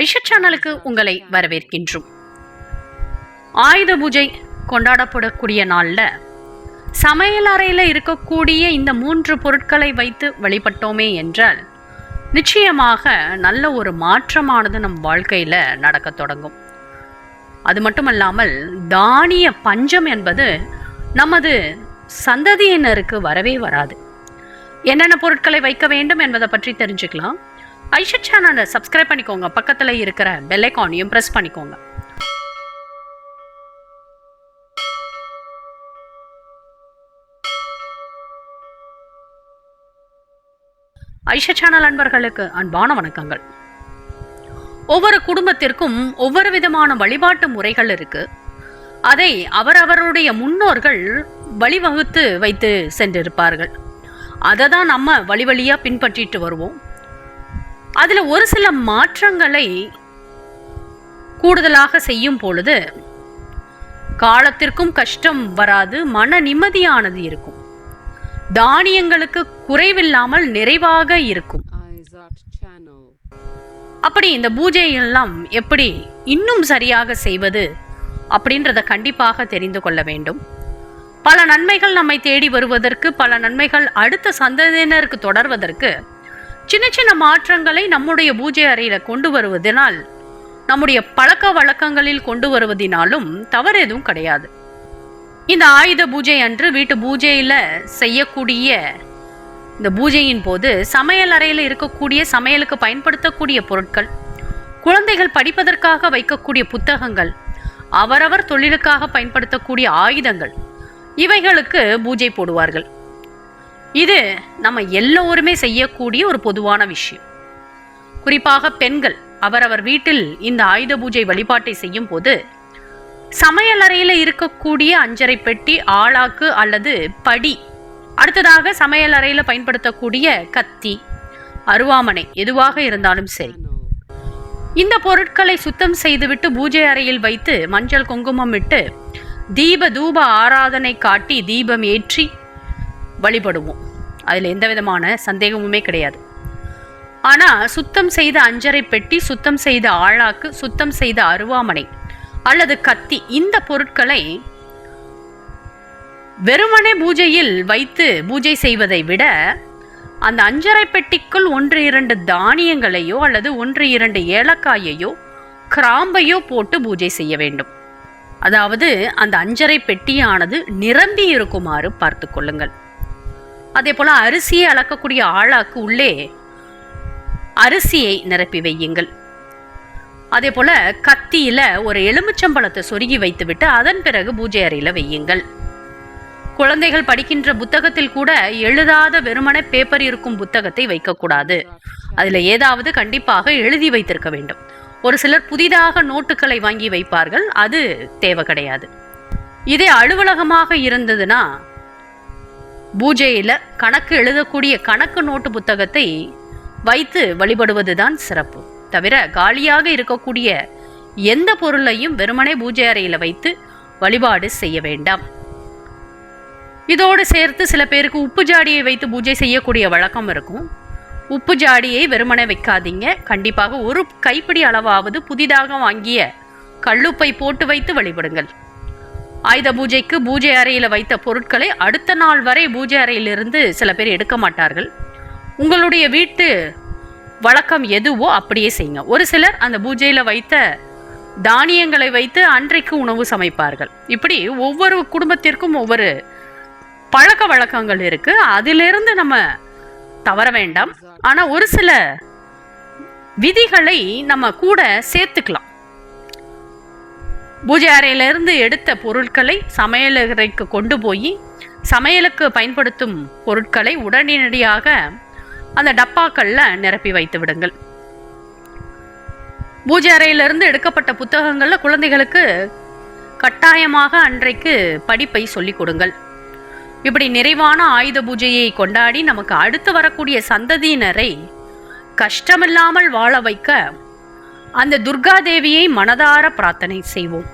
ஐஷா சேனலுக்கு உங்களை வரவேற்கின்றோம். ஆயுத பூஜை கொண்டாடப்படக்கூடிய நாளில் சமையல் அறையில் இருக்கக்கூடிய இந்த மூன்று பொருட்களை வைத்து வழிபட்டோமே என்றால் நிச்சயமாக நல்ல ஒரு மாற்றமானது நம் வாழ்க்கையில் நடக்கத் தொடங்கும். அது மட்டுமல்லாமல் தானிய பஞ்சம் என்பது நமது சந்ததியினருக்கு வரவே வராது. என்னென்ன பொருட்களை வைக்க வேண்டும் என்பதை பற்றி தெரிஞ்சுக்கலாம். ஐஷா சேனலை சப்ஸ்கிரைப் பண்ணிக்கோங்க. பக்கத்தில் இருக்கிற பெல்லைக்கானையும் ப்ரெஸ் பண்ணிக்கோங்க. ஐஷா சேனல் அன்பர்களுக்கு அன்பான வணக்கங்கள். ஒவ்வொரு குடும்பத்திற்கும் ஒவ்வொரு விதமான வழிபாட்டு முறைகள் இருக்கு. அதை அவரவருடைய முன்னோர்கள் வழிவகுத்து வைத்து சென்றிருப்பார்கள். அதை தான் நம்ம வழி வழியாக பின்பற்றிட்டு வருவோம். அதில் ஒரு சில மாற்றங்களை கூடுதலாக செய்யும் பொழுது காலத்திற்கும் கஷ்டம் வராது மன நிம்மதியானது இருக்கும். தானியங்களுக்கு குறைவில்லாமல் நிறைவாக இருக்கும். அப்படி இந்த பூஜை எல்லாம் எப்படி இன்னும் சரியாக செய்வது அப்படின்றத கண்டிப்பாக தெரிந்து கொள்ள வேண்டும். பல நன்மைகள் நம்மை தேடி வருவதற்கு பல நன்மைகள் அடுத்த சந்ததியினருக்கு தொடர்வதற்கு சின்ன சின்ன மாற்றங்களை நம்முடைய பூஜை அறையில கொண்டு வருவதனால் நம்முடைய பழக்க வழக்கங்களில் கொண்டு வருவதினாலும் தவறு எதுவும் கிடையாது. இந்த ஆயுத பூஜை அன்று வீட்டு பூஜையில் செய்யக்கூடிய இந்த பூஜையின் போது சமையல் அறையில் இருக்கக்கூடிய சமையலுக்கு பயன்படுத்தக்கூடிய பொருட்கள் குழந்தைகள் படிப்பதற்காக வைக்கக்கூடிய புத்தகங்கள் அவரவர் தொழிலுக்காக பயன்படுத்தக்கூடிய ஆயுதங்கள் இவைகளுக்கு பூஜை போடுவார்கள். இது நம்ம எல்லோருமே செய்யக்கூடிய ஒரு பொதுவான விஷயம். குறிப்பாக பெண்கள் அவரவர் வீட்டில் இந்த ஆயுத பூஜை வழிபாட்டை செய்யும் போது சமையல் அறையில் இருக்கக்கூடிய அஞ்சரை பெட்டி ஆளாக்கு அல்லது படி அடுத்ததாக சமையல் அறையில் பயன்படுத்தக்கூடிய கத்தி அருவாமனை எதுவாக இருந்தாலும் சரி. இந்த பொருட்களை சுத்தம் செய்துவிட்டு பூஜை அறையில் வைத்து மஞ்சள் குங்குமம் இட்டு தீப தூப ஆராதனை காட்டி தீபம் ஏற்றி வழிபடுவோம். அதில் எந்த விதமான சந்தேகமுமே கிடையாது. ஆனால் சுத்தம் செய்த அஞ்சரை பெட்டி சுத்தம் செய்த ஆழாக்கு சுத்தம் செய்த அருவாமனை அல்லது கத்தி இந்த பொருட்களை வெறுமனே பூஜையில் வைத்து பூஜை செய்வதை விட அந்த அஞ்சரை பெட்டிக்குள் ஒன்று இரண்டு தானியங்களையோ அல்லது ஒன்று இரண்டு ஏலக்காயையோ கிராம்பையோ போட்டு பூஜை செய்ய வேண்டும். அதாவது அந்த அஞ்சரை பெட்டியானது நிரம்பி இருக்குமாறு பார்த்து கொள்ளுங்கள். அதே போல அரிசியை அளக்கக்கூடிய ஆளாக்கு உள்ளே அரிசியை நிரப்பி வையுங்கள். அதே போல கத்தியில ஒரு எலுமிச்சம்பழத்தை சொருகி வைத்துவிட்டு அதன் பிறகு பூஜை அறையில வையுங்கள். குழந்தைகள் படிக்கின்ற புத்தகத்தில் கூட எழுதாத வெறுமனே பேப்பர் இருக்கும் புத்தகத்தை வைக்கக்கூடாது. அதில் ஏதாவது கண்டிப்பாக எழுதி வைத்திருக்க வேண்டும். ஒரு சிலர் புதிதாக நோட்டுகளை வாங்கி வைப்பார்கள் அது தேவை கிடையாது. இதே அலுவலகமாக இருந்ததுன்னா பூஜையில் கணக்கு எழுதக்கூடிய கணக்கு நோட்டு புத்தகத்தை வைத்து வழிபடுவதுதான் சிறப்பு. தவிர காலியாக இருக்கக்கூடிய எந்த பொருளையும் வெறுமனே பூஜை அறையில் வைத்து வழிபாடு செய்ய வேண்டாம். இதோடு சேர்த்து சில பேருக்கு உப்பு ஜாடியை வைத்து பூஜை செய்யக்கூடிய வழக்கம் இருக்கும். உப்பு ஜாடியை வெறுமனே வைக்காதீங்க. கண்டிப்பாக ஒரு கைப்பிடி அளவாவது புதிதாக வாங்கிய கல்லுப்பை போட்டு வைத்து வழிபடுங்கள். ஆயுத பூஜைக்கு பூஜை அறையில் வைத்த பொருட்களை அடுத்த நாள் வரை பூஜை அறையிலிருந்து சில பேர் எடுக்க மாட்டார்கள். உங்களுடைய வீட்டு வழக்கம் எதுவோ அப்படியே செய்யுங்க. ஒரு சிலர் அந்த பூஜையில் வைத்த தானியங்களை வைத்து அன்றைக்கு உணவு சமைப்பார்கள். இப்படி ஒவ்வொரு குடும்பத்திற்கும் ஒவ்வொரு பழக்க வழக்கங்கள் இருக்கு. அதிலிருந்து நம்ம தவற வேண்டாம். ஆனால் ஒரு சில விதிகளை நம்ம கூட சேர்த்துக்கலாம். பூஜை அறையிலிருந்து எடுத்த பொருட்களை சமையலறைக்கு கொண்டு போய் சமையலுக்கு பயன்படுத்தும் பொருட்களை உடனடியாக அந்த டப்பாக்களில் நிரப்பி வைத்து விடுங்கள். பூஜை அறையிலிருந்து எடுக்கப்பட்ட புத்தகங்களில் குழந்தைகளுக்கு கட்டாயமாக அன்றைக்கு படிப்பை சொல்லிக் கொடுங்கள். இப்படி நிறைவான ஆயுத பூஜையை கொண்டாடி நமக்கு அடுத்து வரக்கூடிய சந்ததியினரை கஷ்டமில்லாமல் வாழ வைக்க அந்த துர்கா தேவியை மனதார பிரார்த்தனை செய்வோம்.